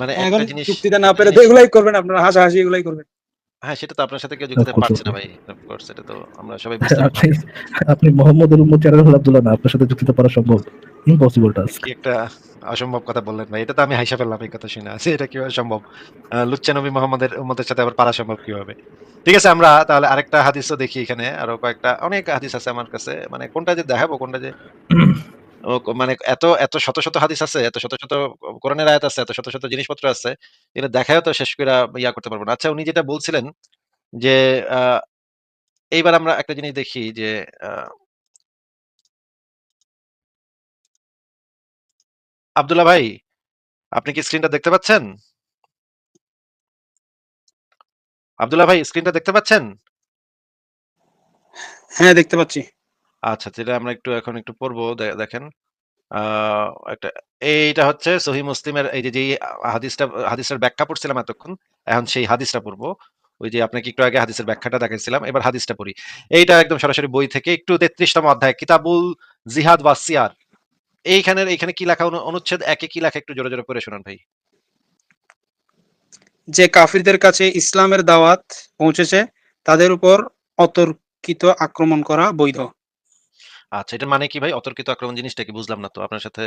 মানে একটা জিনিস যুক্তিতে না পেরে তো এগুলাই করবেন আপনারা হাসাহাসি এগুলাই করবেন। হ্যাঁ, সেটা তো আপনার সাথে কেউ Of পারছে না ভাই। অফ কোর্স এটা তো আমরা সবাই বুঝতে আপনি পারছি। আপনি মোহাম্মদের উম্মত চেহারা আব্দুল্লাহ না আপনার সাথে যুক্তিতে পারা সম্ভব ইম্পসিবল টাস্ক একটা অসম্ভব কথা বললেন ভাই। এটা তো আমি হাইসা ফেললাম এই কথা শুনে। যে এটা কীভাবে সম্ভব? আ লুচ্চা নবী মুহাম্মদের উম্মতের সাথে আবার পারা সম্ভব কীভাবে? ঠিক আছে আমরা তাহলে আরেকটা হাদিসও দেখি এখানে। আরও কয়েকটা অনেক হাদিস আছে আমার কাছে। মানে কোনটা যে দেখাবো কোনটা যে মানে এত, এত শত, শত হাদিস আছে, এত শত, শত কোরআনের আয়াত আছে, এত শত, শত জিনিসপত্র আছে। এগুলো দেখায়ও তো শেষ কইরা ইয়া করতে পারব না। আচ্ছা উনি যেটা বলছিলেন যে এইবার আমরা একটা জিনিস দেখি যে আব্দুল্লাহ ভাই, আপনি কি স্ক্রিনটা দেখতে পাচ্ছেন? আব্দুল্লাহ ভাই স্ক্রিনটা দেখতে পাচ্ছেন? হ্যাঁ, দেখতে পাচ্ছি। আচ্ছা, তাহলে আমরা একটু এখন একটু পড়ব। দেখেন। একটা এইটা হচ্ছে সহি মুসলিমের এই যে, যেই হাদিসটা হাদিসের ব্যাখ্যা পড়ছিলাম এতক্ষণ। এখন সেই হাদিসটা পড়ব। ওই যে আপনাকে একটু আগে হাদিসের ব্যাখ্যাটা দেখাইছিলাম। এবার হাদিসটা পড়ি। এইটা একদম সরাসরি বই থেকে একটু ৩৩ তম অধ্যায় কিতাবুল জিহাদ ওয়াস সিয়ার। এইখানের এইখানে কি লেখা অনুচ্ছেদ ১ এ কি লেখা একটু জোরে, জোরে পড়ে শোনান ভাই। যে কাফিরদের কাছে ইসলামের দাওয়াত পৌঁছেছে তাদের উপর অতর্কিত আক্রমণ করা বৈধ। আচ্ছা, এটার মানে কি ভাই? অতর্কিত আক্রমণ জিনিসটা কি বুঝলাম না তো। আপনার সাথে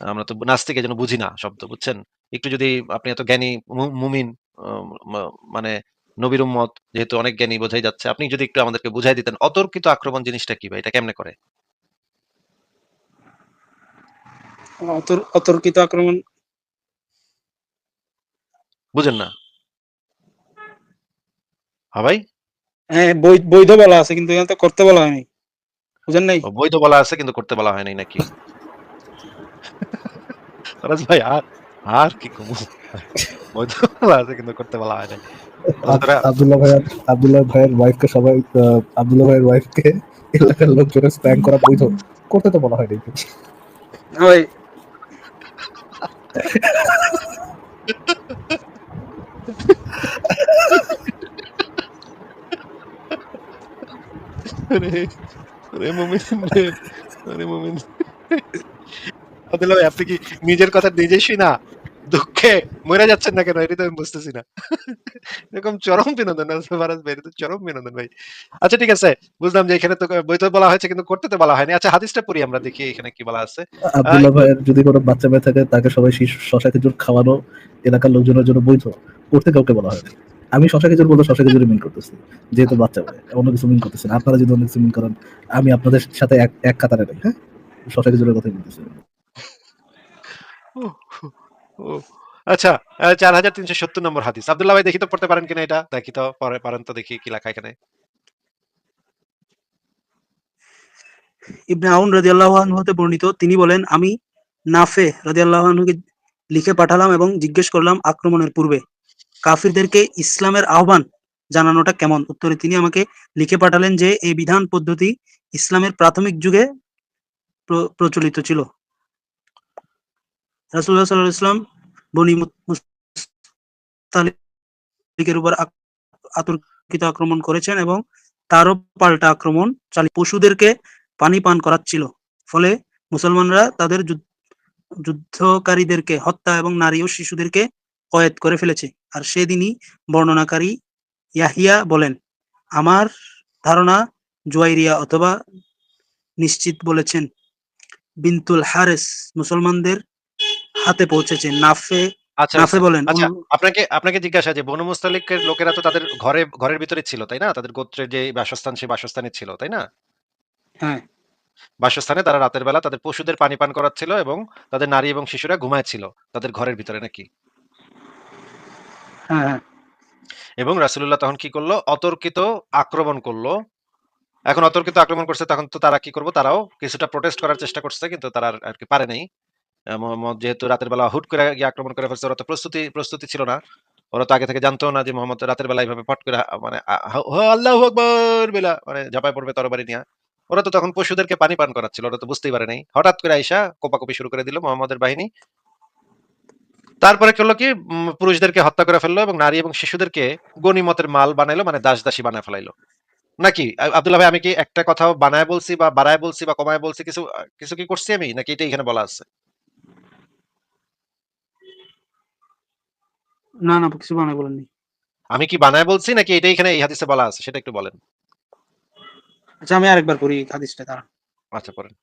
আমরা তো নাস্তিক এজন্য বুঝি না শব্দ, বুঝছেন? একটু যদি আপনি এত জ্ঞানী মুমিন মানে নবীর উম্মত যেহেতু অনেক জ্ঞানী বোঝাই যাচ্ছে। আপনি যদি একটু আমাদেরকে বুঝায় দিতেন অতর্কিত আক্রমণ জিনিসটা কি ভাই? এটা কেমনে করে? অতর্কিত আক্রমণ বুঝেন না? হ্যাঁ ভাই? হ্যাঁ, বৈধ বলা আছে কিন্তু করতে বলা হয়নি। বুঝেন নাই? বৈধ বলা আছে কিন্তু করতে বলা হয় নাই নাকি? ফরাজ ভাই আর, আর কি কমু? বৈধ বলা আছে কিন্তু করতে বলা হয় নাই। আব্দুল্লাহ ভাইয়ের আব্দুল্লাহ ভাইয়ের ওয়াইফকে সবাই আব্দুল্লাহ ভাইয়ের ওয়াইফকে এলাকার লোকজনে স্প্যাং করা বৈধ। করতে তো বলা হয়নি। ওই আরে, আরে মুমিন আরে মুমিন। আপনি কি নিজের কথা নিজেই শুনা দুঃখে মইরা যাচ্ছেন না কেন? এটাই তো আমি বুঝতেছি না। এরকম চরম বিনোদন ভাই, তো চরম বিনোদন ভাই। আচ্ছা ঠিক আছে। বুঝলাম যে এখানে তো বৈধ বলা হয়েছে কিন্তু করতে তো বলা হয়নি। আচ্ছা হাদিসটা পড়ি আমরা দেখি এখানে কি বলা আছে। আব্দুল্লাহ ভাইয়ের যদি কোনো বাচ্চা মেয়ে থাকে তাকে সবাই শিশু শশা খেজুর খাওয়ানো এলাকার লোকজনের জন্য বৈধ। করতে কাউকে বলা হয়নি। আমি শশা খেজুর বলতে শশা খেজুরই মিন করতেছি। যেহেতু বাচ্চা অন্য কিছু মিন করতেছি না। আপনারা যদি অন্য কিছু মিন করেন আমি আপনাদের সাথে এক এক কাতারে নেই, হ্যাঁ? শশা খেজুরের কথাই বলতেছি। ওহ! ওহ! আচ্ছা আ ৪৩৭০ নম্বর হাদিস। আব্দুল্লাহ ভাই দেখি তো পড়তে পারেন কিনা এটা? দেখি তো পরে পারেন তো দেখি কি লেখা এখানে। ইবনে আউন রাদিয়াল্লাহু আনহু হতে বর্ণিত তিনি বলেন আমি নাফে রাদিয়াল্লাহু আনহুকে লিখে পাঠালাম এবং জিজ্ঞেস করলাম আক্রমণের পূর্বে কাফিরদেরকে ইসলামের আহ্বান জানানোটা কেমন? উত্তরে তিনি আমাকে লিখে পাঠালেন যে, এই বিধান পদ্ধতি ইসলামের প্রাথমিক যুগে প্র, প্রচলিত ছিল। ওয়াসাল্লাম মুস্তালিকের উপর আতর্কিত আক্রমণ করেছেন এবং তারও পাল্টা আক্রমণ চালি, পশুদেরকে পানি পান করাচ্ছিল। ফলে মুসলমানরা তাদের যুদ যুদ্ধকারীদেরকে হত্যা এবং নারী ও শিশুদেরকে কয়েদ করে ফেলেছে। আর সেদিনই বর্ণনাকারী ইয়াহিয়া বলেন, আমার ধারণা জুয়াইরিয়া অথবা নিশ্চিত বলেছেন বিনতুল হারেস মুসলমানদের হাতে পৌঁছেছে। নাফে আচ্ছা, নাফে আচ্ছা। বলেন আপনাকে আপনাকে জিজ্ঞাসা যে বনু মুস্তালিকের লোকেরা তো তাদের ঘরে ঘরের ভিতরে ছিল, তাই না? তাদের গোত্রের যে বাসস্থান সেই বাসস্থানে ছিল, তাই না? হ্যাঁ। বাসস্থানে তারা রাতের বেলা তাদের পশুদের পানি পান করাচ্ছিল এবং তাদের নারী এবং শিশুরা ঘুমাচ্ছিল তাদের ঘরের ভিতরে নাকি? হ্যাঁ, হ্যাঁ। এবং রাসূলুল্লাহ তখন কি করল? অতর্কিত আক্রমণ করল। এখন অতর্কিত আক্রমণ করছে তখন তো তারা কি করব? তারাও কিছুটা প্রোটেস্ট করার চেষ্টা করছে কিন্তু তারা আর আরকি পারে নাই। যেহেতু রাতের বেলা হুট করে গিয়ে আক্রমণ করে ফেলছে ওরা তো প্রস্তুতি প্রস্তুতি ছিল না। ওরা তো আগে থেকে জানতো না যে মোহাম্মদ রাতের বেলা এভাবে পট করে মানে আল্লাহু আকবার বেলা মানে ঝাঁপায় পড়বে তরবারি নিয়া। ওরা তো তখন পশুদেরকে পানি পান করাচ্ছিল। ওরা তো বুঝতেই পারে নাই। হঠাৎ করে আইসা কোপাকুপি শুরু করে দিল মোহাম্মদের বাহিনী। তারপরে করল কি পুরুষদেরকে হত্যা করে ফেলল এবং নারী এবং শিশুদেরকে গনিমতের মাল বানাইলো মানে দাস-দাসী বানায় ফেলাইলো। নাকি? আব্দুল্লাহ ভাই আমি কি একটা কথাও বানায় বলছি বা বাড়ায় বলছি বা কমায় বলছি কিছু কিছু কি করছি আমি? নাকি এটাই এখানে বলা আছে? না না কিছু বানায় বলেননি আমি কি বানায় বলছি নাকি এটাই এখানে এই হাদিসে বলা আছে সেটা একটু বলেন আচ্ছা আমি আরেকবার পড়ি এই হাদিসটা তারা আচ্ছা পড়েন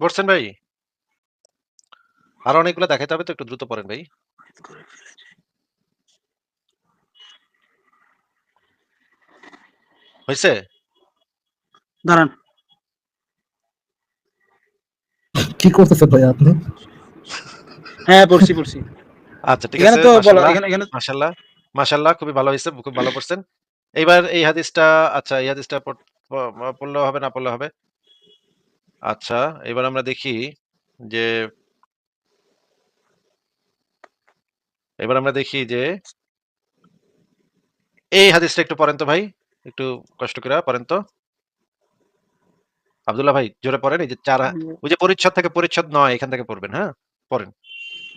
পড়ছেন ভাই? আরও অনেকগুলো দেখাইতে হবে তো একটু দ্রুত পড়েন ভাই। হয়েছে দাঁড়ান। কি করতেছেন ভাই আপনি? হ্যাঁ পড়ছি পড়ছি আচ্ছা ঠিক এখানে আছে তো বলা মাশাআল্লাহ এখানে এখানে মাশাআল্লাহ মাশাআল্লাহ খুবই ভালো হয়েছে খুব ভালো করছেন। এইবার এই হাদিসটা আচ্ছা এই হাদিসটা পড়- প- পড়লেও হবে না পড়লেও হবে? আচ্ছা এবার আমরা দেখি যে এবার আমরা দেখি যে এই হাদিসটা একটু পড়েন তো ভাই একটু কষ্ট করে পড়েন তো। আব্দুল্লাহ ভাই জোরে পড়েন এই যে চার ওই যে পরিচ্ছদ থেকে পরিচ্ছদ নয় এখান থেকে পড়বেন হ্যাঁ? পড়েন।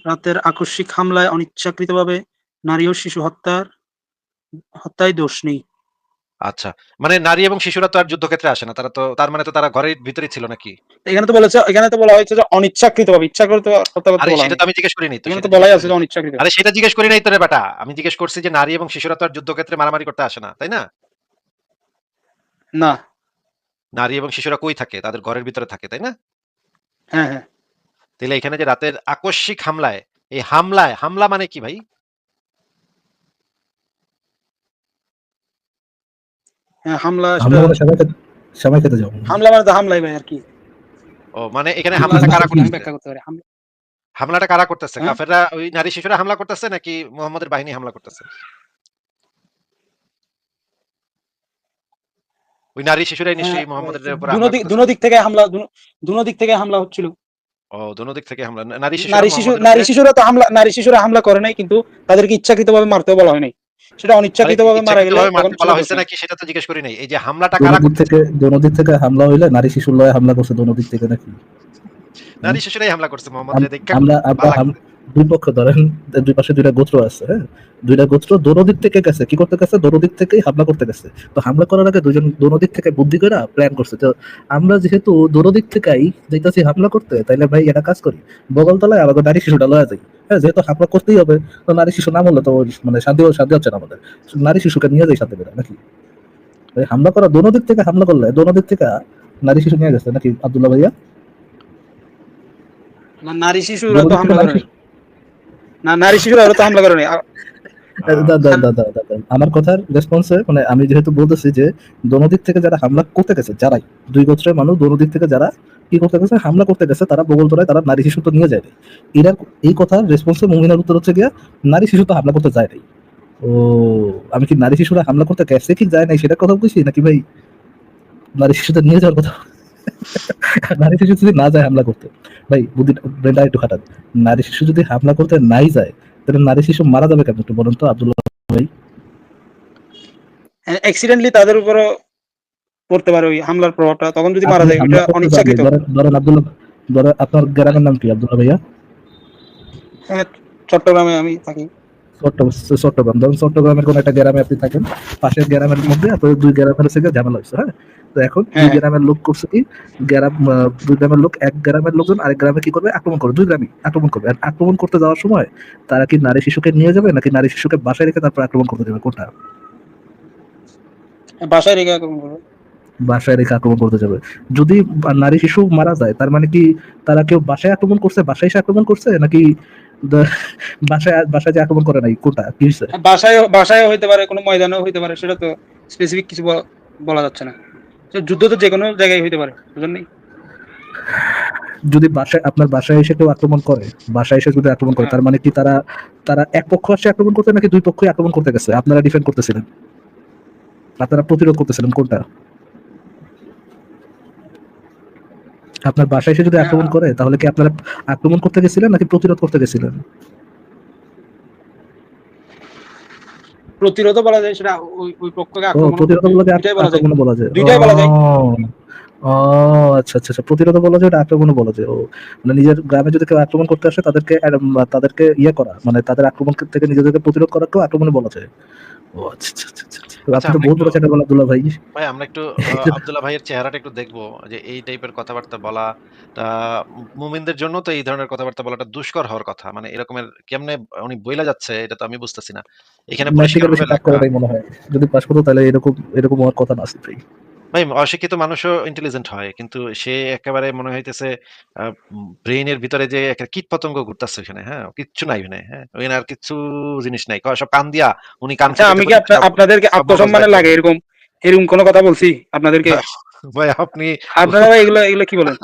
রাতের আকস্মিক হামলায় অনিচ্ছাকৃতভাবে নারী ও শিশু হত্যার হত্যায় দোষ নেই। আচ্ছা মানে নারী এবং শিশুরা তো আর যুদ্ধক্ষেত্রে আসে না তারা তো তার মানে তো তারা ঘরের ভিতরেই ছিল নাকি? এখানে তো বলেছে এখানে তো বলা হয়েছে যে অনিচ্ছাকৃতভাবে ইচ্ছা করতে হত্যা করতে আরে সেটা তো আমি জিজ্ঞেস করিনি তো এখানে তো বলাই আছে যে অনিচ্ছাকৃত। আরে সেটা জিজ্ঞেস করি নাই তোরে বেটা আমি জিজ্ঞেস করছি যে নারী এবং শিশুরা তো আর যুদ্ধক্ষেত্রে মারামারি করতে আসে না তাই না? না। নারী এবং শিশুরা কই থাকে? তাদের ঘরের ভিতরে থাকে তাই না? হ্যাঁ হ্যাঁ। তাহলে এখানে যে রাতের আকস্মিক হামলায় এই হামলায় হামলা মানে কি ভাই? হ্যাঁ হামলা আমরা সেটা মানে সবাই খেতে- যাব। হামলা মানে তো হামলাই ভাই আর কি। ও মানে এখানে হামলাটা কারা করতেছে? ব্যাখ্যা করতে পারি হামলাটা কারা করতেছে? হ্যাঁ? কাফেররা ওই নারী শিশুরা হামলা করতেছে নাকি মোহাম্মদের বাহিনী হামলা করতেছে? ওই নারী শিশুরাই নিশ্চয়ই হ্যাঁ, মোহাম্মদের উপর দুনো দিক- করতেছে। দুনো দিক থেকে হামলা দুনো- দিক থেকে হামলা হচ্ছিল। ও দোনো দিক থেকে হামলা। নারী শিশু নারী শিশু নারী শিশুরা তো হামলা নারী শিশুরা হামলা করে নাই কিন্তু তাদেরকে ইচ্ছাকৃতভাবে মারতেও বলা হয় নাই। সেটা অনিচ্ছাকৃতভাবে মারা গেল বলা হয়েছে নাকি সেটা তো জিজ্ঞেস করি নাই। এই যে হামলাটা কারা থেকে দোনো দিক থেকে হামলা হইলে নারী শিশুর লয়ে হামলা করছে দোনো দিক থেকে নাকি? নারী শিশুরাই হামলা করছে মোহাম্মদ আমরা দুই পক্ষ ধরেন দুই পাশে দুইটা গোত্র আছে হ্যাঁ? দুইটা গোত্র দোনো দিক থেকে গেছে। কি করতে গেছে? দোনো দিক থেকেই হামলা করতে গেছে। তো হামলা করার আগে দুজন দোনো দিক থেকে বুদ্ধি করে প্ল্যান করছে। তো আমরা যেহেতু দোনো দিক থেকেই হামলা করতে তাইলে ভাই এটা কাজ করি। বগলতলায় আমাদের নারী শিশুটা লয়া যাই। হ্যাঁ যেহেতু হামলা করতেই হবে তো নারী শিশু না বললে তো মানে শান্তি শান্তি হচ্ছে না আমাদের। নারী শিশুকে নিয়ে যাই শান্তি করে নাকি? হামলা করা দোনো দিক থেকে হামলা করলে দোনো দিক থেকে নারী শিশু নিয়ে গেছে নাকি আব্দুল্লাহ ভাইয়া? না, নারী শিশুরা তো হামলা করে না নারী শিশুরা তো হামলা করে নাই আ- দা- দা- দা- দা- দা- দা- আমার কথার রেসপন্সে মানে আমি যেহেতু বলতেছি যে দোনো দিক থেকে যারা হামলা করতে গেছে যারাই দুই গোত্রের মানুষ দোনো দিক থেকে যারা কি করতে গেছে হামলা করতে গেছে তারা বগল তোলায় তারা নারী শিশু তো নিয়ে যায় এরা এই কথার রেসপন্সে মুমিনার উত্তর হচ্ছে গিয়া নারী শিশু তো হামলা করতে যায় নাই। ও আমি কি নারী শিশুরা হামলা করতে গেছে কি যায় নাই সেটা কথা বলছি নাকি ভাই নারী শিশুদের নিয়ে যাওয়ার কথা নারী শিশু যদি না যায় হামলা করতে ভাই বুদ্ধি ব্রেনটা একটু খাটান। নারী শিশু যদি হামলা করতে নাই যায় তাহলে নারী শিশু মারা যাবে কেন একটু বলেন তো আব্দুল্লাহ ভাই? অ্যাক্সিডেন্টলি তাদের উপর পড়তে পারে ওই হামলার প্রভাবটা। তখন যদি মারা যায় করতে অনিচ্ছাকৃত। ধরেন আব্দুল্লাহ ধরেন আপনার গ্রামের নাম কি আব্দুল্লাহ ভাইয়া? হ্যাঁ, চট্টগ্রামে আমি থাকি। চট্টগ্রাম ধরুন চট্টগ্রামের কোন একটা গ্রামে আপনি থাকেন পাশের গ্রামের মধ্যে আপনার দুই গ্রামের থেকে ঝামেলা হয়েছে হ্যাঁ? তো এখন দুই হ্যাঁ। গ্রামের লোক করছে কি গ্রাম দুই গ্রামের লোক এক গ্রামের লোকজন আরেক গ্রামে কি করবে? আক্রমণ করবে দুই গ্রামই আক্রমণ করবে। আর আক্রমণ করতে যাওয়ার সময় তারা কি নারী শিশুকে নিয়ে যাবে নাকি নারী শিশুকে বাসায় রেখে তারপর আক্রমণ করতে যাবে? কোনটা? বাসায় রেখে আক্রমণ করবে। বাসায় রেখে আক্রমণ করতে যাবে। যদি নারী শিশু মারা যায় তার মানে কি তারা কেউ বাসায় আক্রমণ করছে বাসায় এসে আক্রমণ করছে নাকি বাসায় বাসায় যে আক্রমণ করে নাই কোনটা? কি হয়েছে? বাসায় বাসায় হইতে পারে কোনো ময়দানেও হইতে পারে সেটা তো স্পেসিফিক কিছু বলা- যাচ্ছে না। যুদ্ধ তো যে কোনো জায়গায় হইতে পারে বুঝলেন যদি বাসায় আপনার বাসায় এসে কেউ আক্রমণ করে বাসায় এসে যদি আক্রমণ করে তার মানে কি তারা তারা এক পক্ষ আসে আক্রমণ করতে নাকি দুই পক্ষই আক্রমণ করতে গেছে? আপনারা ডিফেন্ড করতেছিলেন। আপনারা প্রতিরোধ করতেছিলেন কোনটা? আপনার বাসায় এসে যদি আক্রমণ করে তাহলে কি আপনারা আক্রমণ করতে গেছিলেন নাকি প্রতিরোধ করতে গেছিলেন? প্রতিরোধও বলা যায় সেটা ওই পক্ষকে আক্রমণ প্রতিরোধ বলা যায়। দুইটাই বলা যায়। আক্রমণ। ও, আচ্ছা আচ্ছা আচ্ছা প্রতিরোধ বলা যায় এটা আক্রমণও বলা যায়। ও মানে নিজের গ্রামে যদি কেউ আক্রমণ করতে আসে তাদেরকে তাদেরকে ইয়ে করা মানে তাদের আক্রমণ থেকে নিজেদেরকে প্রতিরোধ করাকেও আক্রমণ বলা যায়। ও আচ্ছা আচ্ছা আচ্ছা আচ্ছা। আপনি তো বহুত বড় বলা আব্দুল্লাহ ভাই। ভাই আমরা একটু আব্দুল্লাহ ভাইয়ের চেহারাটা একটু দেখব যে এই টাইপের কথাবার্তা বলা তা মুমিনদের জন্য তো এই ধরনের কথাবার্তা বলাটা দুষ্কর হওয়ার কথা। মানে এরকমের কেমনে উনি বইলা যাচ্ছে এটা তো আমি বুঝতেছি না। এখানে পরিষ্কার মনে হয়। যদি পাস করতো তাহলে এরকম এরকম হওয়ার কথা না ভাই অশিক্ষিত মানুষও ইন্টেলিজেন্ট হয় কিন্তু সে একেবারে মনে হইতেছে ব্রেইনের ভিতরে যে একটা কীট পতঙ্গ ঘুরতেছে ওখানে হ্যাঁ কিচ্ছু নাই ওখানে হ্যাঁ ওখানে আর কিছু জিনিস নাই সব কান দিয়া উনি কান আচ্ছা আমি কি আপনা- আপনাদেরকে আত্মসম্মানে লাগে এরকম এরকম কোনো কথা বলছি আপনাদেরকে? ভাই আপনি আপনারা এগুলো এগুলো কি বলেন?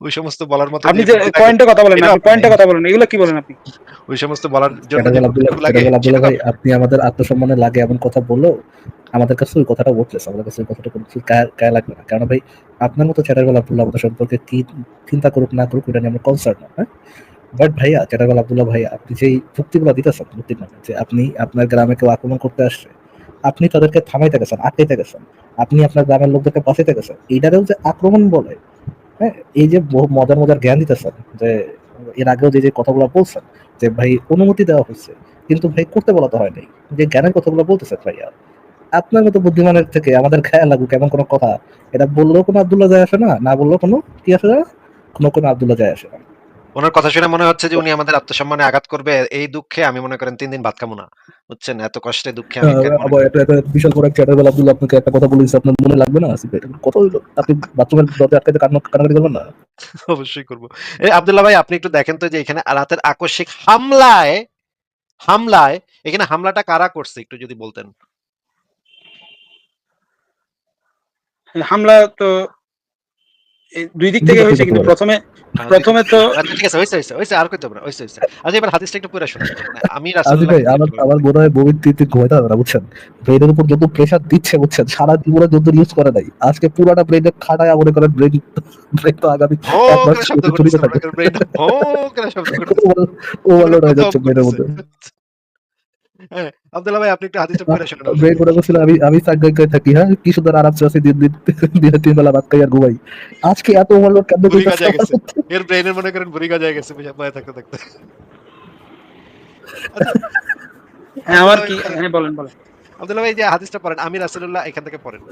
ওই সমস্ত বলার মতো আপনি যে কথা বলেন আপনি কথা বলেন এগুলো কি বলেন আপনি? ওই সমস্ত বলার জন্য ভাই আপনি আমাদের আত্মসম্মানে লাগে এমন কথা বলল আমাদের কাছে ওই কথাটা আমাদের কাছে ওই কথাটা কোনো গায়ে লাগবে না। কারণ ভাই আপনার মতো আব্দুল্লাহ আমাদের সম্পর্কে কি চিন্তা করুক না করুক এটা নিয়ে আমরা কনসার্ন না হ্যাঁ? বাট ভাইয়া চ্যাটাগল আব্দুল্লাহ ভাইয়া আপনি যেই চুক্তিগুলো দিতেছেন চুক্তির নামে যে আপনি আপনার গ্রামে কেউ আক্রমণ করতে আসছে আপনি তাদেরকে থামাইতে গেছেন, আটকাইতে গেছেন। আপনি আপনার গ্রামের লোকদেরকে বাঁচাইতে গেছেন। এইটারেও যে আক্রমণ বলে হ্যাঁ? এই যে বহু মজার মজার জ্ঞান দিতেছেন যে, এর আগেও যে যে কথাগুলো বলছেন যে, ভাই, অনুমতি দেওয়া হয়েছে, কিন্তু ভাই, করতে বলা তো হয় নাই। যে জ্ঞানের কথাগুলো বলতেছে ভাইয়া। আপনার মতো বুদ্ধিমানের থেকে আমাদের খেয়াল লাগুক এমন কোনো কথা। এটা বললেও কোনো আব্দুল্লাহ যায় আসে না না বললেও কোনো কি আসে না কোনো কোনো আব্দুল্লাহ যায় আসে না। ওনার কথা শুনে মনে হচ্ছে যে উনি আমাদের আত্মসম্মানে আঘাত করবে। এই দুঃখে আমি মনে করেন তিন দিন ভাত খাব না। বুঝছেন? এত কষ্টে দুঃখে আমি আবার এটা এটা বিশাল বড় একটা চ্যাটার আব্দুল্লাহ আপনাকে একটা কথা বলেছে আপনার মনে লাগবে না? কত হইল? আপনি বাথরুমের দরজা আটকাইতে কান্না কান্নাকাটি করবেন না? অবশ্যই করব। এই আব্দুল্লাহ ভাই আপনি একটু দেখেন তো যে এখানে রাতের আকস্মিক হামলায় হামলায় এখানে হামলাটা কারা করছে একটু যদি বলতেন? হামলা তো এই দুই দিক থেকে হয়েছে কিন্তু প্রথমে হ্যাঁ, প্রথমে তো আচ্ছা ঠিক আছে হইছে হইছে হইছে আর কইতে হবে না হইছে হইছে আচ্ছা এবার হাদিসটা একটু পুরো শুনুন মানে আমি রাসূল ভাই আমার আমার মনে হয় বমির তিন তিন ঘুমাইতে হবে না বুঝছেন? ব্রেনের উপর যত প্রেসার দিচ্ছে বুঝছেন? সারা জীবনে যত ইউজ করে নাই। আজকে পুরাটা ব্রেনে খাটায় মনে করেন ব্রেন ব্রেন তো আগামী এক মাস করে শব্দ চুরিতে করতেছে থাকে। মনে করেন brain টা ভো করে শব্দ ওভারলোড হয়ে যাচ্ছে ব্রেনের মধ্যে। আব্দুল্লাহ ভাই আপনি একটু হাদিসটা পুরো শুনুন আমি আমি সাজ্ঞায় গায়ে থাকি হ্যাঁ? কি সুন্দর আরাম আছে দিন দিন দিনে তিন বেলা ভাত খাই আর ঘুমাই। আজকে এত ওভারলোড কেন বুড়ি গেছে। এর ব্রেনের মনে করেন বুড়ি গেছে থাকতে থাকতে। হ্যাঁ আমার কি? হ্যাঁ বলেন বলেন। আব্দুল্লাহ ভাই যে হাদিসটা পড়েন আমি রাসূলুল্লাহ এখান থেকে পড়েন।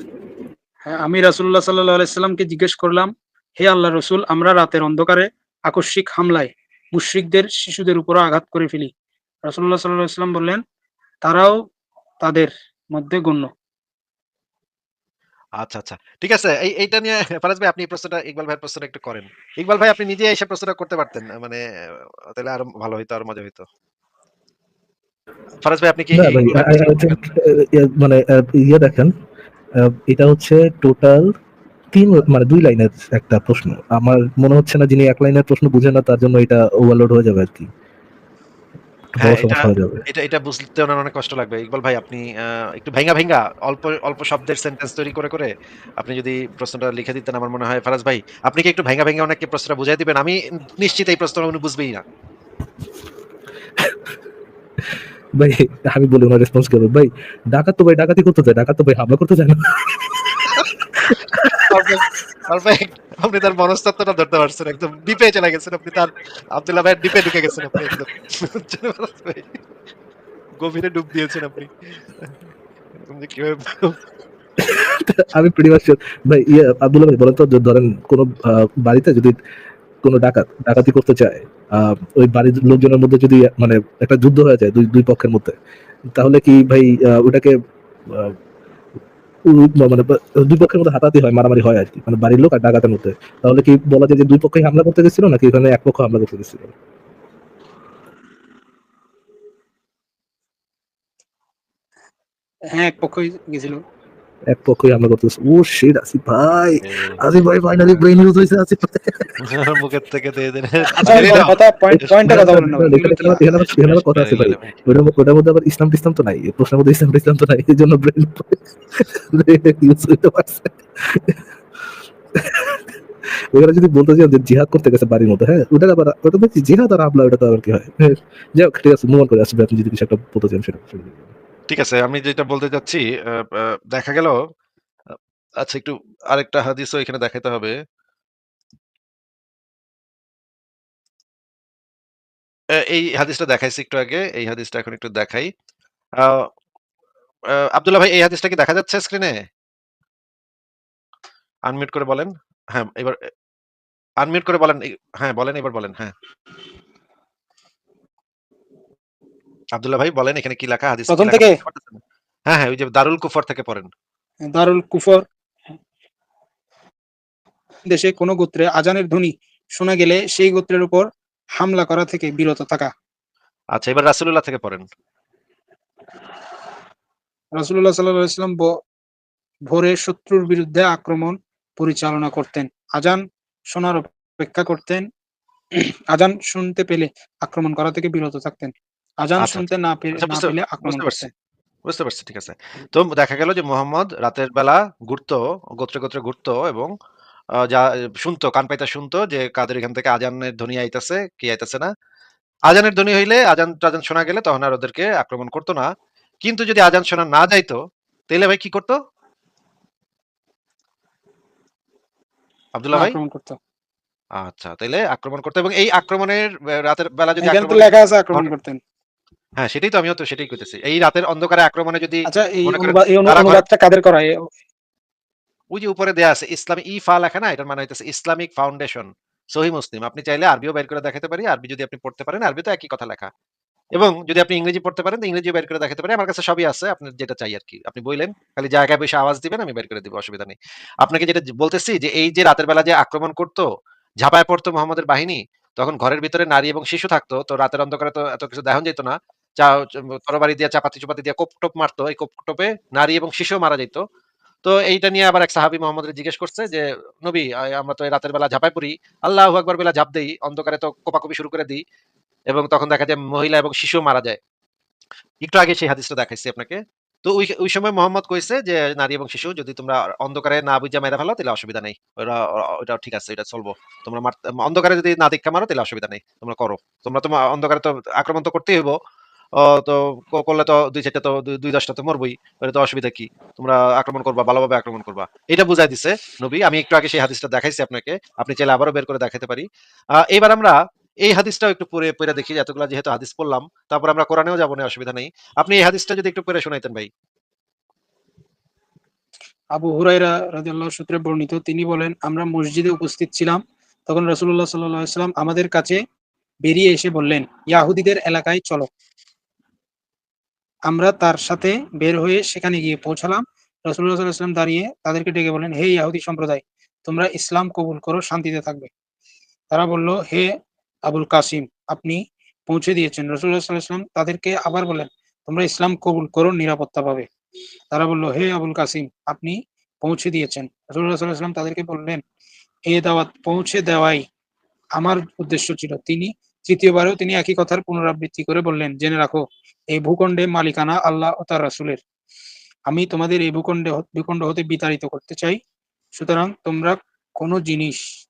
হ্যাঁ, আমি রাসূলুল্লাহ সাল্লাল্লাহু আলাইহি সাল্লামকে জিজ্ঞেস করলাম হে আল্লাহ রসুল আমরা রাতের অন্ধকারে আকস্মিক হামলায় মুশরিকদের শিশুদের উপর আঘাত করে ফেলি। রাসূলুল্লাহ সাল্লাল্লাহু আলাইহি সাল্লাম বললেন তারাও তাদের মধ্যে গণ্য। আচ্ছা আচ্ছা। ঠিক আছে এই এইটা নিয়ে ফারাজ ভাই আপনি প্রশ্নটা ইকবাল ভাইয়ের প্রশ্নটা একটু করেন। ইকবাল ভাই আপনি নিজে এসে প্রশ্নটা করতে পারতেন মানে তাহলে আরও ভালো হইতো আরও মজা হইতো। ফারাজ ভাই আপনি কি মানে ইয়ে দেখেন এটা হচ্ছে টোটাল তিন মানে দুই লাইনের একটা প্রশ্ন। আমার মনে হচ্ছে না যিনি এক লাইনের প্রশ্ন বুঝে না তার জন্য এটা ওভারলোড হয়ে যাবে আর কি একটু বড় হ্যাঁ, সমস্যা এটা- এটা এটা বুঝতে ওনার অনেক কষ্ট লাগবে। ইকবাল ভাই আপনি একটু ভেঙ্গা ভেঙ্গা অল্প অল্প শব্দের সেন্টেন্স তৈরি করে করে আপনি যদি প্রশ্নটা লিখে দিতেন আমার মনে হয়। ফারাজ ভাই আপনি কি একটু ভেঙ্গা ভেঙ্গা ওনাকে প্রশ্নটা বুঝাই দিবেন? আমি নিশ্চিত এই প্রশ্ন উনি বুঝবেই না। ভাই আমি বলি ওনার রেসপন্স করব। ভাই ডাকাত তো ভাই ডাকাতি করতে যায় ডাকাত তো ভাই হামলা করতে যায় না। আপনি তার মনস্তত্ত্বটা ধরতে পারছেন একদম। ডিপে চলে গেছেন আপনি, তার ডিপে ঢুকে গেছেন আপনি একদম? গভীরে ডুব দিয়েছেন আপনি। আমি প্রিটি মাচ ভাই ইয়ে আব্দুল্লাহ ভাই, বলেন তো ধরেন কোন বাড়িতে যদি কোনো ডাকাত, ডাকাতি করতে চায় ওই বাড়ির লোকজনের মধ্যে যদি মানে একটা যুদ্ধ হয়ে যায় দুই দুই পক্ষের মধ্যে, তাহলে কি ভাই ওটাকে মানে দুই পক্ষের মধ্যে হাতাহাতি হয়, মারামারি হয় আর কি। মানে বাড়ির লোক আর ডাকাতের মধ্যে। তাহলে কি বলা যায় যে দুই পক্ষই হামলা করতে গেছিল, নাকি এখানে এক পক্ষ হামলা করতে গেছিল? হ্যাঁ এক পক্ষই গেছিল। এক পক্ষই হামলা করতে গেছিল ও শিট আসিফ ভাই আসিফ ভাই ফাইনালি ব্রেন ইউজ আসিফ মুখের থেকে দিয়ে দেন আচ্ছা কথা পয়েন্ট পয়েন্টে কথা বলেন না এখানে এখানে- কথা আছে ভাই ওটার মধ্যে- ওটার মধ্যে আবার ইসলাম টিসলাম তো নাই প্রশ্নের মধ্যে ইসলাম টিসলাম তো নাই এই জন্য ব্রেন ইউজ হইতে পারছে ওখানে যদি বলতে চাও যে জিহাদ করতে গেছে বাড়ির মধ্যে হ্যাঁ ওটা আবার ওটা বলছি জিহাদ আর হামলা ওটা তো আবার কি হয় হ্যাঁ, যাই হোক ঠিক আছে মুভ করে আসবে আপনি যদি কিছু একটা বলতে চান সেটা। ঠিক আছে আমি যেটা বলতে চাচ্ছি আহ, আহ, দেখা গেল আহ, আচ্ছা একটু আরেকটা হাদিসও এখানে দেখাতে হবে। এই হাদিসটা দেখাইছি একটু আগে। এই হাদিসটা এখন একটু দেখাই। আ আ আব্দুল্লাহ ভাই এই হাদিসটা কি দেখা যাচ্ছে স্ক্রিনে? আনমিউট করে বলেন। হ্যাঁ, এবার আনমিউট করে বলেন। হ্যাঁ, বলেন এবার বলেন। হ্যাঁ। আব্দুল্লাহ ভাই বলেন এখানে কি লেখা? হাদিসে প্রথম থেকে? হ্যাঁ, হ্যাঁ, ওই যে দারুল কুফর থেকে পড়েন। দারুল কুফর দেশে কোন গোত্রে আজানের ধ্বনি শোনা গেলে সেই গোত্রের উপর হামলা করা থেকে বিরত থাকা। আচ্ছা এবার রাসূলুল্লাহ থেকে পড়েন। রাসূলুল্লাহ সাল্লাল্লাহু আলাইহি ওয়াসাল্লাম ভোরে শত্রুর বিরুদ্ধে আক্রমণ পরিচালনা করতেন। আজান শোনার অপেক্ষা করতেন। আজান শুনতে পেলে আক্রমণ করা থেকে বিরত থাকতেন। আজান আচ্ছা, শুনতে না আচ্ছা পেলে আক্রমণ পারছি। বুঝতে পারছি, ঠিক আছে। তো দেখা গেল যে মুহাম্মদ রাতের বেলা ঘুরতো, গোত্রে, গোত্রে ঘুরতো এবং যা শুনতো, কান পাইতা শুনতো যে কাদের এখান থেকে আজানের ধ্বনি আইতাছে, কি আইতাছে না। আজানের ধ্বনি হইলে আজান-টাজান শোনা গেলে তখন আর ওদেরকে আক্রমণ করতো না। কিন্তু যদি আজান শোনা না যাইতো, তাইলে ভাই কি করতো? আব্দুল্লাহ ভাই? আচ্ছা, তাইলে আক্রমণ করতো এবং এই আক্রমণের রাতের বেলা যদি আক্রমণ লেখা আছে আক্রমণ করতেন। হ্যাঁ, সেটাই তো আমিও তো সেটাই কইতেছি। এই রাতের অন্ধকারে আক্রমণে যদি আচ্ছা এই অনুবাদটা কাদের করা? ওই যে উপরে দেয়া আছে ইসলামী ইফা লেখা না? এটার মানে হইতেছে ইসলামিক ফাউন্ডেশন, সহিহ মুসলিম। আপনি চাইলে আরবিও বের করে দেখাতে পারি। আরবি যদি আপনি পড়তে পারেন, আরবিতে একই কথা লেখা। এবং যদি আপনি ইংরেজি পড়তে পারেন, তো ইংরেজিও বের করে দেখাতে পারি। আমার কাছে সবই আছে। আপনি যেটা চাই আরকি। আপনি বললেন খালি জায়গায় বইসা আওয়াজ দিবেন, আমি বের করে দিব। অসুবিধা নেই। আপনাকে যেটা বলতেছি যে এই যে রাতের বেলা যে আক্রমণ করতো, ঝাঁপায় পড়তো মোহাম্মদের বাহিনী, তখন ঘরের ভিতরে নারী এবং শিশু থাকতো। তো রাতের অন্ধকারে তো এত কিছু দেখান যাইত না। চা তরবারি দিয়া চাপাতি-চুপাতি দিয়া কোপ-টোপ মারতো। এই কোপ-টোপে নারী এবং শিশুও মারা যাইত। তো এইটা নিয়ে আবার এক সাহাবী মুহাম্মদরে জিজ্ঞেস করছে যে, "নবী আমরা তো এই রাতের বেলা ঝাঁপায় পড়ি। আল্লাহু আকবার বইলা ঝাঁপ দেই। অন্ধকারে তো কোপাকুপি শুরু করে দিই। এবং তখন দেখা যায় মহিলা এবং শিশুও মারা যায়।" একটু আগে সেই হাদিসটা দেখাইছি আপনাকে। তো ওই ওই সময় মুহাম্মদ কইছে যে, "নারী এবং শিশু যদি তোমরা অন্ধকারে না বুইঝা মাইরা ফেলো তাইলে অসুবিধা নাই। ওরা ওইটাও ঠিক আছে, এটা চলবো। তোমরা অন্ধকারে যদি না দীক্ষা মারো তাহলে অসুবিধা নেই তোমরা করো। তোমরা তোমার অন্ধকারে তো আক্রমণ তো করতেই হইব। তো করলে তো ২-৪ টা তো ২-১০ টা তো মরবই। এটা তো অসুবিধা কি? তোমরা আক্রমণ করবা, ভালোভাবে আক্রমণ করবা।" এটা বুঝায় দিছে নবী। আমি একটু আগে সেই হাদিসটা দেখাইছি আপনাকে। আপনি চাইলে আবারও বের করে দেখাইতে পারি। এবার আমরা এই হাদিসটাও একটু পড়ে পইড়া দেখি। এতগুলা যেহেতু হাদিস পড়লাম, তারপর আমরা কোরআনেও যাব না, অসুবিধা নেই। আপনি এই হাদিসটা যদি একটু পইড়া শুনাইতেন ভাই। আবু হুরায়রা রাদিয়াল্লাহু সূত্রে বর্ণিত তিনি বলেন, "আমরা মসজিদে উপস্থিত ছিলাম। তখন রাসূলুল্লাহ সাল্লাল্লাহু আমাদের কাছে বেরিয়ে এসে বললেন, ইয়াহুদীদের এলাকায় চলো।" আমরা তার সাথে বের হয়ে সেখানে গিয়ে পৌঁছালাম। সাল্লাল্লাহু দাঁড়িয়ে তাদেরকে ডেকে বলেন "হে ইয়াহুদী সম্প্রদায়, তোমরা ইসলাম কবুল করো, শান্তিতে থাকবে।" তারা বলল, "হে আবুল কাসিম, আপনি পৌঁছে দিয়েছেন।" সাল্লাল্লাহু তাদেরকে আবার বলেন "তোমরা ইসলাম কবুল করো, নিরাপত্তা পাবে।" তারা বলল, "হে আবুল কাসিম, আপনি পৌঁছে দিয়েছেন।" রাসূলুল্লাহ সাল্লাল্লাহু তাদেরকে বললেন, "এ দাওয়াত পৌঁছে দেওয়াই আমার উদ্দেশ্য ছিল।" তিনি তৃতীয়বারেও তিনি একই কথার পুনরাবৃত্তি করে বললেন, "জেনে রাখো, এই ভূখণ্ডে মালিকানা আল্লাহ ও তার রাসূলের। আমি তোমাদের এই ভূখণ্ডে ভূখণ্ড হতে বিতাড়িত করতে চাই। সুতরাং তোমরা কোন জিনিস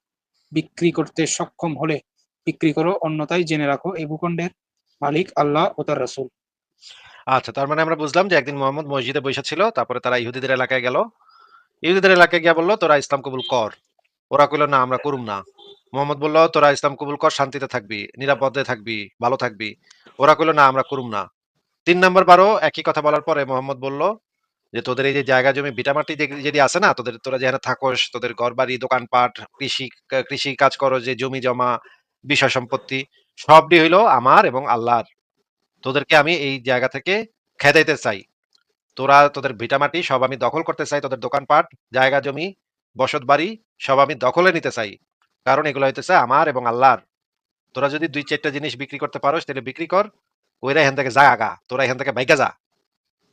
বিক্রি করতে সক্ষম হলে বিক্রি করো, অন্যথায় জেনে রাখো এই ভূখণ্ডের মালিক আল্লাহ ও তার রাসুল আচ্ছা, তার মানে আমরা বুঝলাম যে একদিন মুহাম্মদ মসজিদে বইসা ছিল। তারপরে তারা ইহুদিদের এলাকায় গেল। ইহুদিদের এলাকায় গিয়া বলল "তোরা ইসলাম কবুল কর।" ওরা কইল, "না, আমরা করুম না।" মুহাম্মদ বলল, "তোরা ইসলাম কবুল কর, শান্তিতে থাকবি, নিরাপদে থাকবি, ভালো থাকবি।" ওরা কইল, "না, আমরা করুম না।" ৩ নাম্বার বারও একই কথা বলার পরে মুহাম্মদ বলল যে, "তোদের এই যে জায়গা জমি ভিটামাটি যেটি আছে না, তোদের তোরা যেখানে থাকস, তোদের ঘরবাড়ি, দোকানপাট, কৃষি কৃষি কাজ করো যে জমি জমা, বিষয় সম্পত্তি, সবটি হইল আমার এবং আল্লাহর। তোদেরকে আমি এই জায়গা থেকে খেদাইতে চাই। তোরা তোদের ভিটামাটি সব আমি দখল করতে চাই। তোদের দোকানপাট, জায়গা জমি, বসতবাড়ি সব আমি দখলে নিতে চাই। কারণ এগুলো হইতেছে আমার এবং আল্লাহর। তোরা যদি দুই চারটা জিনিস বিক্রি করতে পারোস, তাইলে বিক্রি কর। কইরা এখান থেকে যা আগা। তোরা এখান থেকে ভাইগা যা।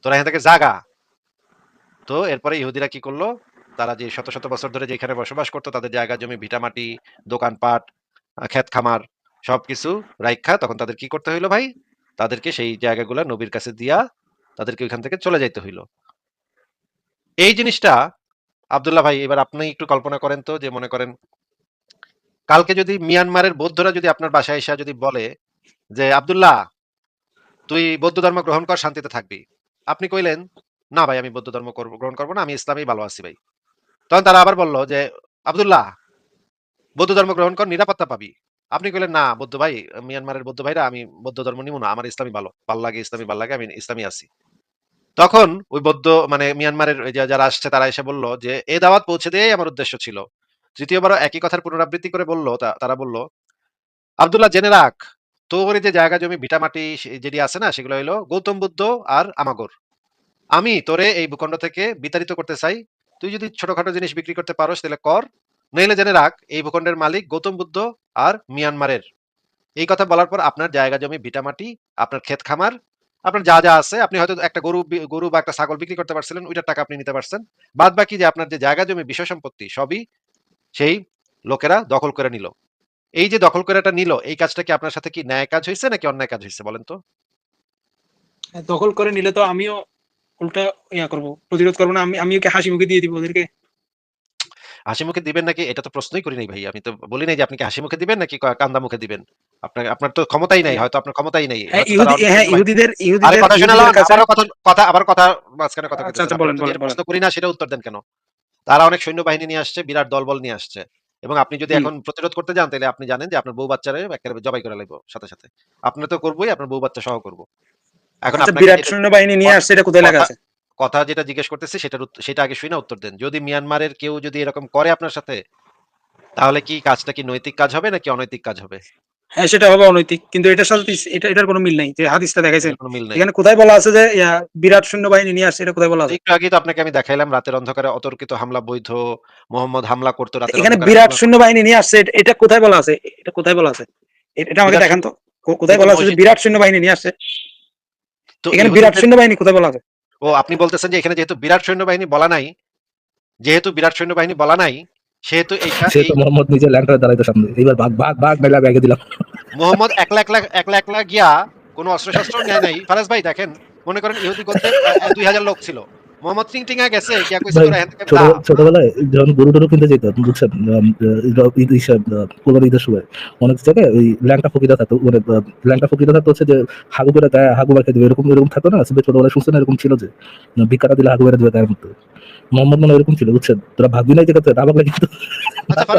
তোরা এখান থেকে জাগা। তো এরপরে ইহুদিরা কি করল তারা যে শত, শত বছর ধরে যেখানে বসবাস করতো তাদের জায়গা জমি, ভিটামাটি, দোকানপাট, আ ক্ষেত-খামার সবকিছু রাইখা তখন তাদের কি করতে হইল ভাই? তাদেরকে সেই জায়গাগুলা নবীর কাছে দিয়া তাদেরকে ওইখান থেকে চলে যাইতে হইল। এই জিনিসটা আব্দুল্লাহ ভাই এবার আপনি একটু কল্পনা করেন তো যে মনে করেন কালকে যদি মিয়ানমারের বৌদ্ধরা যদি আপনার বাসায় আইসা যদি বলে যে, "আব্দুল্লাহ, তুই বৌদ্ধ ধর্ম গ্রহণ কর, শান্তিতে থাকবি।" আপনি কইলেন, "না ভাই আমি বৌদ্ধ ধর্ম গ্রহণ করব না। আমি ইসলামেই ভালো আছি ভাই।" তখন তারা আবার বলল যে আব্দুল্লাহ বৌদ্ধ ধর্ম গ্রহণ কর নিরাপত্তা পাবি আপনি কইলেন না বৌদ্ধ ভাই মিয়ানমারের বৌদ্ধ ভাইরা আমি বৌদ্ধ ধর্ম নিব না আমার ইসলামী ভালো ভালো লাগে ইসলামী ভালো লাগে আমি ইসলামী আছি তখন ওই বৌদ্ধ মানে মিয়ানমারের যারা আসছে তারা এসে বলল যে এই দাওয়াত পৌঁছে দেওয়াই আমার উদ্দেশ্য ছিল। তৃতীয়বার একই কথার পুনরাবৃত্তি করে বলল তারা বলল, আব্দুল্লাহ, জেনে রাখ, তোর যে জায়গা জমি ভিটামাটি যেটি আছে না, সেগুলো হলো গৌতম বুদ্ধ আর আমাগর। আমি তোরে এই ভূখণ্ড থেকে বিতাড়িত করতে চাই। তুই যদি ছোটখাটো জিনিস বিক্রি করতে পারোস, তাহলে কর। নইলে জেনে রাখ, এই ভূখণ্ডের মালিক গৌতম বুদ্ধ আর মিয়ানমারের। এই কথা বলার পর আপনার জায়গা জমি ভিটামাটি আপনার ক্ষেত খামার আপনার যা যা আছে, আপনি হয়তো একটা গরু গরু বা একটা ছাগল বিক্রি করতে পারছিলেন, ওইটার টাকা আপনি নিতে পারছেন। বাদ বাকি যে আপনার যে জায়গা জমি, বিষয় সম্পত্তি, সবই সেই লোকেরা দখল করে নিল। এই যে দখল করে এটা নিল, এই কাজটা কি আপনার সাথে কি ন্যায় কাজ হয়েছে নাকি অন্যায় কাজ হয়েছে বলেন তো? দখল করে নিলে তো আমিও উল্টা ইয়া করব, প্রতিরোধ করব না, আমি আমি ওকে হাসি মুখে দিয়ে দিব ওদেরকে? হাসি মুখে দিবেন নাকি? এটা তো প্রশ্নই করি নাই ভাই। আমি তো বলি নাই যে আপনি কি হাসি মুখে দিবেন নাকি কান্দা মুখে দিবেন? আপনার আপনার তো ক্ষমতাই নাই হয়তো আপনার ক্ষমতাই নাই। হ্যাঁ হ্যাঁ ইহুদিদের ইহুদিদের কথা শোনালাম কথা কথা আবার কথা মাঝখানে কথা আচ্ছা, আচ্ছা, প্রশ্ন করি না সেটা উত্তর দেন কেন? তারা অনেক সৈন্যবাহিনী নিয়ে আসছে বিরাট দলবল নিয়ে আসছে। এবং আপনি যদি এখন প্রতিরোধ করতে যান তাহলে আপনি জানেন যে আপনার বউ বাচ্চারে একেবারে জবাই করে লাগবে সাথে সাথে। আপনি তো করবোই আপনার বউ বাচ্চা সহ করব। এখন আচ্ছা বিরাট সৈন্যবাহিনী নিয়ে আসছে এটা কোথায় লেখা আছে? কথা যেটা জিজ্ঞেস করতেছি সেটার সেটা আগে শুনে উত্তর দেন। যদি মিয়ানমারের কেউ যদি এরকম করে আপনার সাথে তাহলে কি কাজটা কি নৈতিক কাজ হবে নাকি অনৈতিক কাজ হবে? হ্যাঁ সেটা হবে অনৈতিক। কিন্তু এটার সাথে এটা এটার কোনো মিল নেই যে হাদিসটা দেখাইছেন। কোনো মিল নেই। এখানে কোথায় বলা আছে যে বিরাট সৈন্যবাহিনী নিয়ে আসছে এটা কোথায় বলা আছে? একটু আগে তো আপনাকে আমি দেখাইলাম রাতের অন্ধকারে অতর্কিত হামলা বৈধ মোহাম্মদ হামলা করতো রাতে এখানে বিরাট সৈন্যবাহিনী নিয়ে আসছে এটা- কোথায় বলা আছে? এটা কোথায় বলা আছে? এটা আমাকে দেখান তো। কোথায় বলা আছে যে বিরাট সৈন্যবাহিনী নিয়ে আসছে? তো এখানে বিরাট সৈন্যবাহিনী কোথায় বলা আছে? ও আপনি বলতেছেন যে এখানে যেহেতু বিরাট সৈন্যবাহিনী বলা নাই যেহেতু বিরাট সৈন্যবাহিনী বলা নাই সেহেতু এইটা সেহেতু মোহাম্মদ নিজে ল্যান্ডার দাঁড়াইতে সামনে। এইবার ভাগ ভাগ ভাগ মেলা ব্যাগে দিলাম। মোহাম্মদ একলা একলা একলা একলা গিয়া কোনো অস্ত্রশস্ত্র নেয় নাই। ফারাজ ভাই দেখেন মনে করেন ইহুদি গোত্রের দুই হাজার লোক ছিল। মোহাম্মদ টিঙা গেছে গিয়া কইছে তোরা ছোটবেলায় যখন গরু টরু কিনতে যেতাম বুঝছেন ঈদ- হিসাব ঈদের সময় অনেক জায়গায় ওই ল্যাংটা ফকিরা থাকতো মানে ল্যাংটা ফকিরা থাকতো হচ্ছে যে হাগু করে গায়ে হাগু এরকম এরকম থাকতো না আসলে ছোটবেলায় শুনছেন এরকম ছিল যে ভিক্ষাটা দিলে হাগু মেরে দেবে গায়ের মধ্যে মোহাম্মদ মানে এরকম ছিল বুঝছেন তোরা ভাববি না ভাবলে কিন্তু আচ্ছা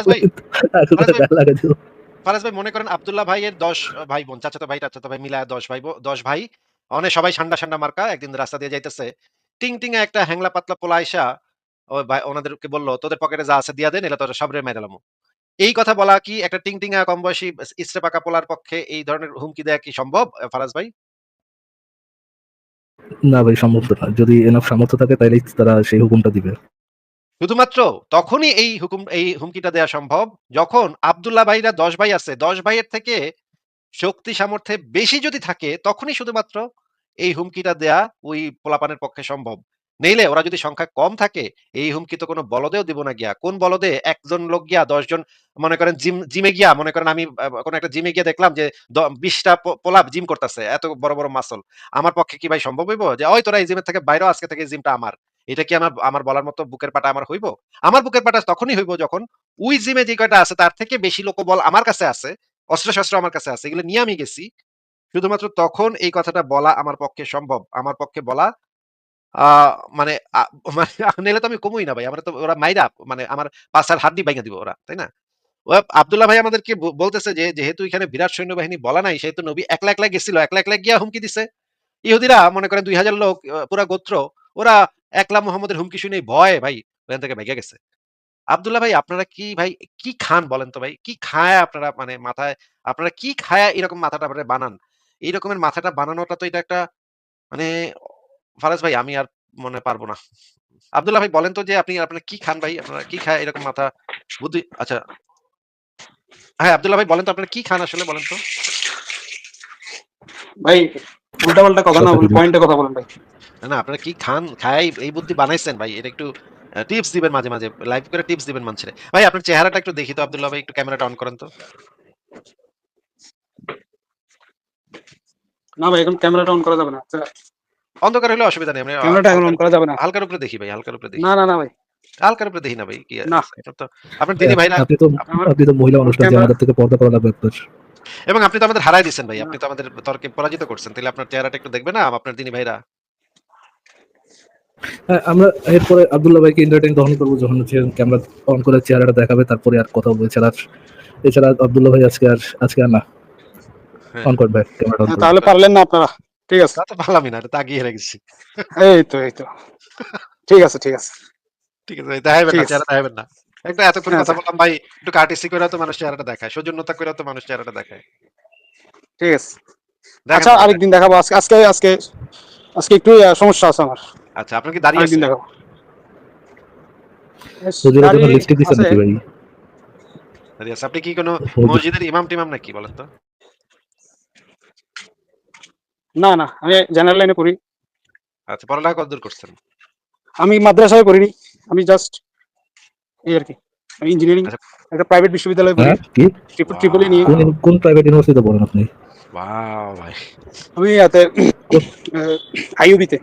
ফারাজ ভাই মনে করেন আব্দুল্লাহ ভাইয়ের দশ ভাই বোন চাচাতো ভাই চাচাতো ভাই মিলায় দশ ভাই বোন- দশ ভাই অনেক সবাই ঠান্ডা ঠান্ডা মার্কা একদিন রাস্তা দিয়ে যাইতেছে। টিং টিঙা একটা হ্যাংলা পাতলা পোলা আইসা ওনাদেরকে বলল তোদের পকেটে যা আছে দিয়া দেন এলা তোরা সবরে মেরালাম এই কথা বলা কি একটা টিং টিঙা কম বয়সী ইস্ত্রে পাকা পোলার পক্ষে এই ধরনের হুমকি দেয়া কি সম্ভব ফারাজ ভাই? না ভাই সম্ভব না। যদি এনাফ সামর্থ্য থাকে তাহলে তারা সেই হুকুমটা দিবে। শুধুমাত্র তখনই এই হুকুম এই হুমকিটা দেওয়া সম্ভব যখন আব্দুল্লাহ ভাইরা দশ ভাই আছে দশ ভাইয়ের থেকে শক্তি সামর্থ্যে বেশি যদি থাকে তখনই শুধুমাত্র এই হুমকিটা দেয়া ওই পোলাপানের পক্ষে সম্ভব। নইলে ওরা যদি সংখ্যা কম থাকে, এই হুমকি তো কোনো বলদেও দিব না গিয়া। কোন বলদে একজন লোক গিয়া দশজন মনে করেন জিম, জিমে গিয়া, মনে করেন আমি কোনো একটা জিমে গিয়ে দেখলাম যে বিশটা পো- পোলা জিম করতেছে, এত বড় বড় মাসল আমার পক্ষে কি ভাই সম্ভব হইব? যে, ওই তোরা এই জিমের থেকে বাইরেও আজকে থেকে জিমটা আমার। এটা কি আমার আমার বলার মতো বুকের পাটা আমার হইব? আমার বুকের পাটা তখনই হইব যখন ওই জিমে যে কয়টা আছে, তার থেকে বেশি লোক বল আমার কাছে আছে অস্ত্র শস্ত্র আমার কাছে আছে, এগুলো নিয়ে আমি গেছি। শুধুমাত্র তখন এই কথাটা বলা আমার পক্ষে সম্ভব। আমার পক্ষে বলা মানে মানে তো আমি কমই না ভাই। আমরা তো, ওরা মাইরা মানে আমার পাশার হাড্ডি ভাঙা দিব ওরা, তাই না? আব্দুল্লাহ ভাই আমাদেরকে বলতেছে যে, যেহেতু এখানে বিরাট সৈন্যবাহিনী বলা নাই, সেহেতু নবী একলা একলা গেছিল, একলা একলা গিয়া হুমকি দিছে। ইহুদিরা, মনে করেন দুই হাজার লোক পুরা গোত্র, ওরা একলা মোহাম্মদের হুমকি শুনে ভয় ভাই, ওখান থেকে ভেগে গেছে। আব্দুল্লাহ ভাই, আপনারা কি ভাই, কি খান বলেন তো ভাই? কি খায় আপনারা মানে মাথায়, আপনারা কি খায় এরকম মাথাটা আপনারা বানান? এই রকমের মাথাটা বানানোটা তো এটা একটা মানে ফারাজ ভাই আমি আর মনে পারব না। আব্দুল্লাহ ভাই বলেন তো যে আপনি আপনারা কি খান ভাই? আপনারা কি খায় এরকম মাথা বুদ্ধি? আচ্ছা। হ্যাঁ আব্দুল্লাহ ভাই বলেন তো আপনারা কি খান আসলে বলেন তো। ভাই উল্টা পাল্টা কথা না। পয়েন্টে কথা বলেন ভাই। না, না আপনারা কি খান খায় এই বুদ্ধি বানাইছেন ভাই এটা একটু টিপস দিবেন মাঝে মাঝে লাইভ করে টিপস দিবেন মানুষের। ভাই আপনার চেহারাটা একটু দেখি তো আব্দুল্লাহ ভাই একটু ক্যামেরাটা অন করেন তো। না ভাই এখন ক্যামেরাটা অন করা যাবে না। আচ্ছা, অন্ধকার হলে অসুবিধা নেই ক্যামেরাটা এখন অন করা যাবে না। হালকার উপরে দেখি ভাই হালকার উপরে দেখি। না না না ভাই। হালকার উপরে দেখি না ভাই কি না। এটা তো আপনার দিদি ভাই না। আপনি তো আপনি তো মহিলা মানুষ না আমাদের থেকে পর্দা করা লাগবে আপনার। এবং আপনি তো আমাদের হারাই দিচ্ছেন ভাই আপনি তো আমাদের তর্কে পরাজিত করছেন তাহলে আপনার চেহারাটা একটু দেখবে না আপনার দিনী ভাইরা। হ্যাঁ, আমরা এরপরে আব্দুল্লাহ ভাইকে এন্টারটেইন তখন করব যখন হচ্ছে ক্যামেরা অন করে চেহারাটা দেখাবে তারপরে আর কথা বলব। এছাড়া আর- এছাড়া আব্দুল্লাহ ভাই আজকে আর আজকে আর না। অন করবে ক্যামেরাটা অন হ্যাঁ, করবে। তাহলে পারলেন না আপনারা। ঠিক আছে। তা তো পারলামই না রেখেছি। এই তো এই তো। ঠিক আছে ঠিক আছে। ঠিক আছে দেখাইবেন ঠিক না চেহারা দেখাইবেন না। একটা এতক্ষণ হ্যাঁ, কথা বললাম ভাই একটু কার্টিসি করে তো মানুষ চেহারাটা দেখায় সৌজন্যতা করে তো মানুষ চেহারাটা দেখায়। ঠিক আছে। আচ্ছা আরেকদিন দেখাবো আজকে আজকে আজকে আজকে একটু সমস্যা আছে আমার। আচ্ছা আপনার কি দাঁড়িয়ে আছেন দেখাবো। হুজুরের জন্য লিপস্টিক দিচ্ছেন আছে? নাকি ভাই? দাঁড়িয়ে আপনি কি কোনো মসজিদের ইমাম টিমাম নাকি বলেন তো? না না আমি জেনারেল লাইনে পড়ি। আচ্ছা পড়ালেখা কতদূর করছেন? আমি মাদ্রাসায় পড়িনি আমি জাস্ট এই আর কি আমি ইঞ্জিনিয়ারিং আচ্ছা। একটা প্রাইভেট বিশ্ববিদ্যালয়ে পড়ি। হ্যাঁ কি? ট্রিপল ট্রিপলি নিয়ে। কোন কোন প্রাইভেট ইউনিভার্সিটিতে পড়েন আপনি? ওয়াও ভাই। আমি ইয়াতে আইইউবিতে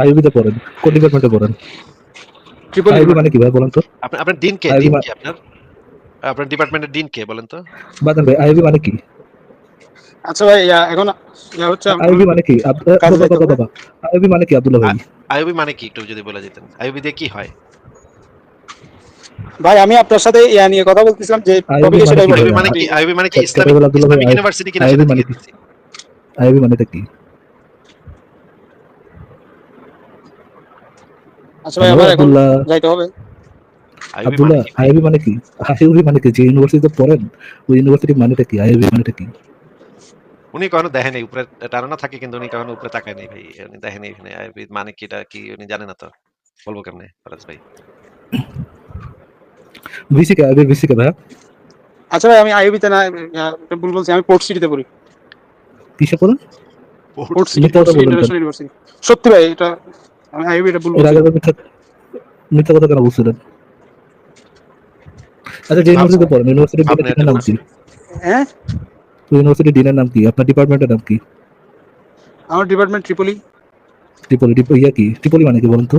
আইবিতে পড়েন কোন ডিপার্টমেন্টে পড়েন? ট্রিপল আইবি মানে কি ভাই বলেন তো? আপনি আপনার ডিন কে? আইবি ডিন কি আপনার? আপনার ডিপার্টমেন্টের ডিন কে বলেন তো? বাদান ভাই আইবি মানে কি? আচ্ছা ভাই এখন আইবি মানে কি। আইবি মানে কি আব্দুল্লাহ ভাই? আইবি মানে কি একটু যদি বলে দিতেন। আইবি দিয়ে কি হয়? ভাই আমি আপনার সাথে ইয়া নিয়ে কথা বলতেছিলাম যে টপিকে মানে সেটাই কি? বলি আইবি মানে কি আইবি মানে কি ইসলামিক আব্দুল্লাহ ভাই, ইসলামিক আই- ইউনিভার্সিটি কিনা আইবি মানে কি? আইবি মানেটা কি? আচ্ছা ভাই আমার এখন যাইতে হবে। আইবি আব্দুল্লাহ মানে কি? আইবি মানে কি? মানে কি? যে ইউনিভার্সিটিতে পড়েন ওই ইউনিভার্সিটি মানেটা কি? আইবি মানেটা কি? উনি কখনো দেখেনি উপরে টানানো থাকে কিন্তু উনি কখনো উপরে তাকায় নাই ভাই উনি দেখেনি এখানে। আইবি মানে কিটা কি উনি জানে না তো? বলব কেমনে? ফরাজ ভাই। ভিসি কে আইবি ভিসি কে ভাই আচ্ছা ভাই আমি আইইউবিতে না ভুল বলছি আমি পোর্ট সিটিতে পড়ি। কিসে পড়েন? পোর্ট সিটি মিথ্যা পোর্ট সিটি ইন্টারন্যাশনাল ইউনিভার্সিটি সত্যি ভাই এটা আমি আইইউবি এটা ভুল বলছি। মিথ্যা কথা কেন বলছিলেন? আচ্ছা যে ইউনিভার্সিটিতে পড়েন ইউনিভার্সিটির নাম কি হ্যাঁ? ইউনিভার্সিটির ডিনের নাম কি? আপনার ডিপার্টমেন্টের নাম কি? আমার ডিপার্টমেন্ট ট্রিপলি ত্রিপলি টিপ ইয়া কি? ত্রিপলি মানে কি বলেন তো?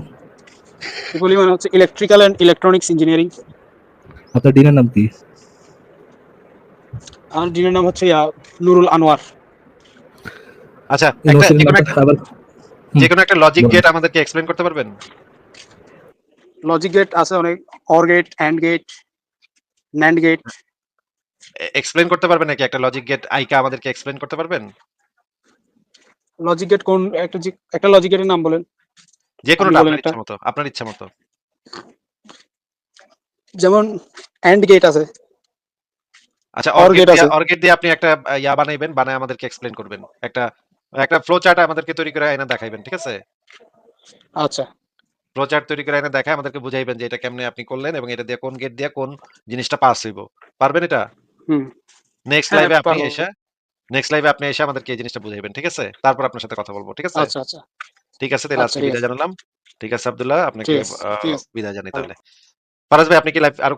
ট্রিপলি মানে হচ্ছে ইলেকট্রিক্যাল এন্ড ইলেকট্রনিক্স ইঞ্জিনিয়ারিং আপনার ডিনের নাম কি? আমার ডিনের নাম হচ্ছে ইয়া নুরুল আনোয়ার। আচ্ছা একটা যে কোনো একটা- লজিক গেট আমাদেরকে এক্সপ্লেন করতে পারবেন? লজিক গেট আছে অনেক or gate and gate nand gate explain করতে পারবেন নাকি? একটা লজিক গেট আইকা আমাদেরকে এক্সপ্লেন করতে পারবেন? লজিক গেট কোন একটা একটা লজিক গেটের নাম বলেন। যে বলেন আপনার ইচ্ছা মতো আপনার ইচ্ছা মতো যেমন অ্যান্ড গেট আছে। আচ্ছা অর্গেট gate আছে। দিয়ে অর্গেট দিয়ে আপনি একটা ইয়া বানাইবেন বানায় আমাদেরকে এক্সপ্লেন করবেন। একটা একটা ফ্লো চার্ট আমাদেরকে তৈরি করে এনে দেখাইবেন ঠিক আছে? আচ্ছা। ফ্লো চার্ট তৈরি করে এনে দেখায় আমাদেরকে বুঝাইবেন যে এটা কেমনে আপনি করলেন এবং এটা দিয়ে কোন গেট দিয়ে কোন জিনিসটা পাস হইব। পারবেন এটা? হুম। নেক্সট হ্যাঁ, লাইভে আপনি পারব। এসে নেক্সট লাইভে আপনি এসে আমাদেরকে এই জিনিসটা বুঝাইবেন ঠিক আছে? তারপর আপনার সাথে কথা বলব ঠিক আছে? আচ্ছা আচ্ছা। ঠিক আছে তাহলে আচ্ছা, আজকে ঠিক বিদায় জানালাম। ঠিক আছে আব্দুল্লাহ আপনাকে ঠিক আহ, আছে। বিদায় জানাই তাহলে। ফারাজ ভাই আপনি কি লাইভ আর